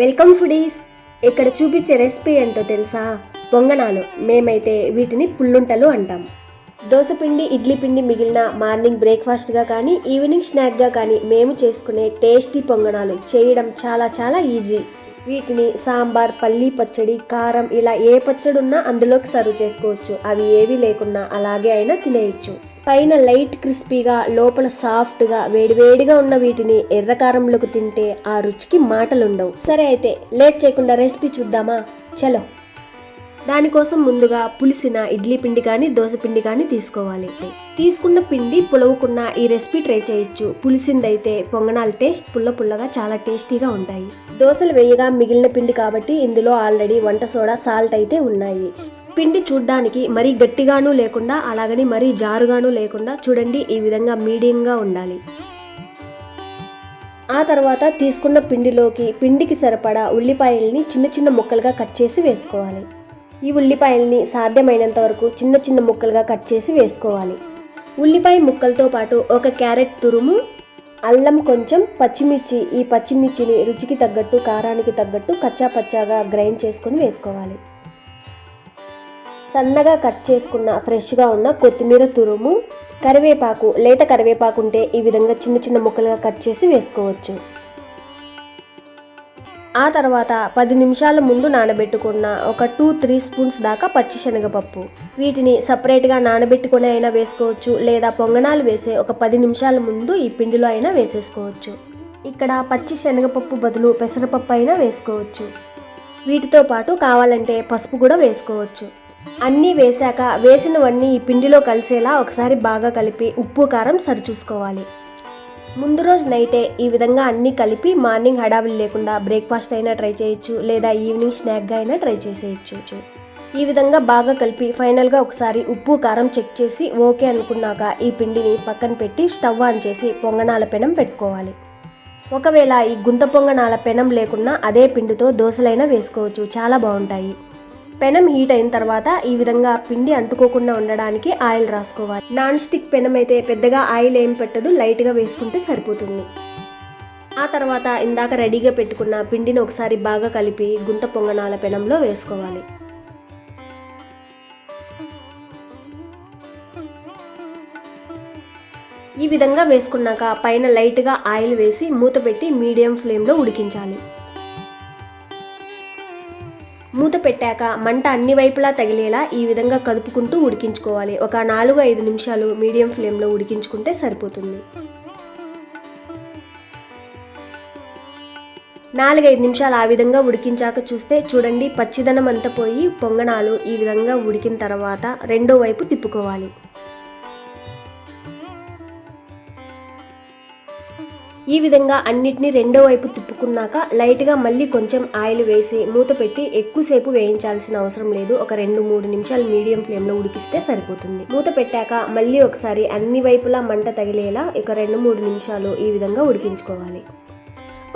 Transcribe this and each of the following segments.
Welcome foodies. ఇక్కడ చూపించే recipe ఏంటో తెలుసా? పొంగనాలు. మేమైతే వీటిని పుల్లుంటలు అంటాం. దోసపిండి ఇడ్లీ పిండి మిగిలిన మార్నింగ్ బ్రేక్ఫాస్ట్గా కానీ ఈవినింగ్ స్నాక్గా కానీ మేము చేసుకునే టేస్టీ పొంగనాలు చేయడం చాలా చాలా ఈజీ. వీటిని సాంబార్ పల్లీ పచ్చడి కారం ఇలా ఏ పచ్చడి ఉన్నా అందులోకి సర్వ్ చేసుకోవచ్చు. అవి ఏవి లేకున్నా అలాగే అయినా తినేయచ్చు. పైన లైట్ క్రిస్పీగా లోపల సాఫ్ట్గా వేడివేడిగా ఉన్న వీటిని ఎర్రకారంలోకి తింటే ఆ రుచికి మాటలుండవు. సరే అయితే లేట్ చేయకుండా రెసిపీ చూద్దామా? చలో. దానికోసం ముందుగా పులిసిన ఇడ్లీ పిండి కానీ దోశ పిండి కానీ తీసుకోవాలి. తీసుకున్న పిండి పులవకున్న ఈ రెసిపీ ట్రై చేయొచ్చు. పులిసిందైతే పొంగనాల టేస్ట్ పుల్ల పుల్లగా చాలా టేస్టీగా ఉంటాయి. దోశలు వేయగా మిగిలిన పిండి కాబట్టి ఇందులో ఆల్రెడీ వంట సోడా సాల్ట్ అయితే ఉన్నాయి. పిండి చూడ్డానికి మరీ గట్టిగాను లేకుండా అలాగని మరీ జారుగాను లేకుండా చూడండి ఈ విధంగా మీడియంగా ఉండాలి. ఆ తర్వాత తీసుకున్న పిండిలోకి పిండికి సరిపడా ఉల్లిపాయల్ని చిన్న చిన్న ముక్కలుగా కట్ చేసి వేసుకోవాలి. ఈ ఉల్లిపాయల్ని సాధ్యమైనంత వరకు చిన్న చిన్న ముక్కలుగా కట్ చేసి వేసుకోవాలి. ఉల్లిపాయ ముక్కలతో పాటు ఒక క్యారెట్ తురుము అల్లం కొంచెం పచ్చిమిర్చి ఈ పచ్చిమిర్చిని రుచికి తగ్గట్టు కారానికి తగ్గట్టు కచ్చా పచ్చాగా గ్రైండ్ చేసుకొని వేసుకోవాలి. సన్నగా కట్ చేసుకున్న ఫ్రెష్గా ఉన్న కొత్తిమీర తురుము కరివేపాకు లేత కరివేపాకు ఉంటే ఈ విధంగా చిన్న చిన్న ముక్కలుగా కట్ చేసి వేసుకోవచ్చు. ఆ తర్వాత పది నిమిషాల ముందు నానబెట్టుకున్న ఒక టూ త్రీ స్పూన్స్ దాకా పచ్చి శనగపప్పు వీటిని సపరేట్గా నానబెట్టుకుని అయినా వేసుకోవచ్చు లేదా పొంగనాలు వేసే ఒక పది నిమిషాల ముందు ఈ పిండిలో అయినా వేసేసుకోవచ్చు. ఇక్కడ పచ్చి శనగపప్పు బదులు పెసరపప్పు అయినా వేసుకోవచ్చు. వీటితో పాటు కావాలంటే పసుపు కూడా వేసుకోవచ్చు. అన్నీ వేశాక వేసినవన్నీ ఈ పిండిలో కలిసేలా ఒకసారి బాగా కలిపి ఉప్పు కారం సరిచూసుకోవాలి. ముందు రోజు నైటే ఈ విధంగా అన్నీ కలిపి మార్నింగ్ హడావిడి లేకుండా బ్రేక్ఫాస్ట్ అయినా ట్రై చేయొచ్చు లేదా ఈవినింగ్ స్నాక్గా అయినా ట్రై చేసేయచ్చు. ఈ విధంగా బాగా కలిపి ఫైనల్గా ఒకసారి ఉప్పు కారం చెక్ చేసి ఓకే అనుకున్నాక ఈ పిండిని పక్కన పెట్టి స్టవ్ ఆన్ చేసి పొంగనాల పెనం పెట్టుకోవాలి. ఒకవేళ ఈ గుంత పొంగనాల పెనం లేకున్నా అదే పిండితో దోశలైనా వేసుకోవచ్చు చాలా బాగుంటాయి. పెనం హీట్ అయిన తర్వాత ఈ విధంగా పిండి అంటుకోకుండా ఉండడానికి ఆయిల్ రాసుకోవాలి. నాన్ స్టిక్ పెనం అయితే పెద్దగా ఆయిల్ ఏం పెట్టదు లైట్గా వేసుకుంటే సరిపోతుంది. ఆ తర్వాత ఇందాక రెడీగా పెట్టుకున్న పిండిని ఒకసారి బాగా కలిపి గుంత పొంగనాల పెనంలో వేసుకోవాలి. ఈ విధంగా వేసుకున్నాక పైన లైట్గా ఆయిల్ వేసి మూత పెట్టి మీడియం ఫ్లేమ్లో ఉడికించాలి. మూత పెట్టాక మంట అన్ని వైపులా తగిలేలా ఈ విధంగా కదుపుకుంటూ ఉడికించుకోవాలి. ఒక నాలుగు ఐదు నిమిషాలు మీడియం ఫ్లేమ్లో ఉడికించుకుంటే సరిపోతుంది. నాలుగైదు నిమిషాలు ఆ విధంగా ఉడికించాక చూస్తే చూడండి పచ్చిదనం అంతా పోయి పొంగనాలు ఈ విధంగా ఉడికిన తర్వాత రెండో వైపు తిప్పుకోవాలి. ఈ విధంగా అన్నిటిని రెండో వైపు తిప్పుకున్నాక లైట్గా మళ్ళీ కొంచెం ఆయిల్ వేసి మూత పెట్టి ఎక్కువసేపు వేయించాల్సిన అవసరం లేదు. ఒక రెండు మూడు నిమిషాలు మీడియం ఫ్లేమ్లో ఉడికిస్తే సరిపోతుంది. మూత పెట్టాక మళ్ళీ ఒకసారి అన్ని వైపులా మంట తగిలేలా ఒక రెండు మూడు నిమిషాలు ఈ విధంగా ఉడికించుకోవాలి.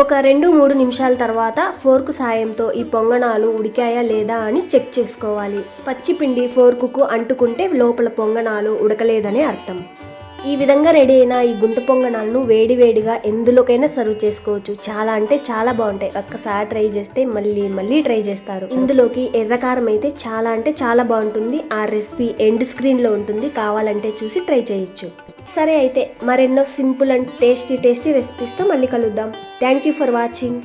ఒక రెండు మూడు నిమిషాల తర్వాత ఫోర్క్ సాయంతో ఈ పొంగణాలు ఉడికాయా లేదా అని చెక్ చేసుకోవాలి. పచ్చి పిండి ఫోర్కుకు అంటుకుంటే లోపల పొంగణాలు ఉడకలేదనే అర్థం. ఈ విధంగా రెడీ అయిన ఈ గుంట పొంగనాలను వేడి వేడిగా ఎందులోకైనా సర్వ్ చేసుకోవచ్చు. చాలా అంటే చాలా బాగుంటాయి. ఒక్కసారి ట్రై చేస్తే మళ్ళీ మళ్ళీ ట్రై చేస్తారు. ఇందులోకి ఎర్రకారం అయితే చాలా అంటే చాలా బాగుంటుంది. ఆ రెసిపీ ఎండ్ స్క్రీన్లో ఉంటుంది. కావాలంటే చూసి ట్రై చేయొచ్చు. సరే అయితే మరెన్నో సింపుల్ అండ్ టేస్టీ టేస్టీ రెసిపీస్తో మళ్ళీ కలుద్దాం. Thank you for watching.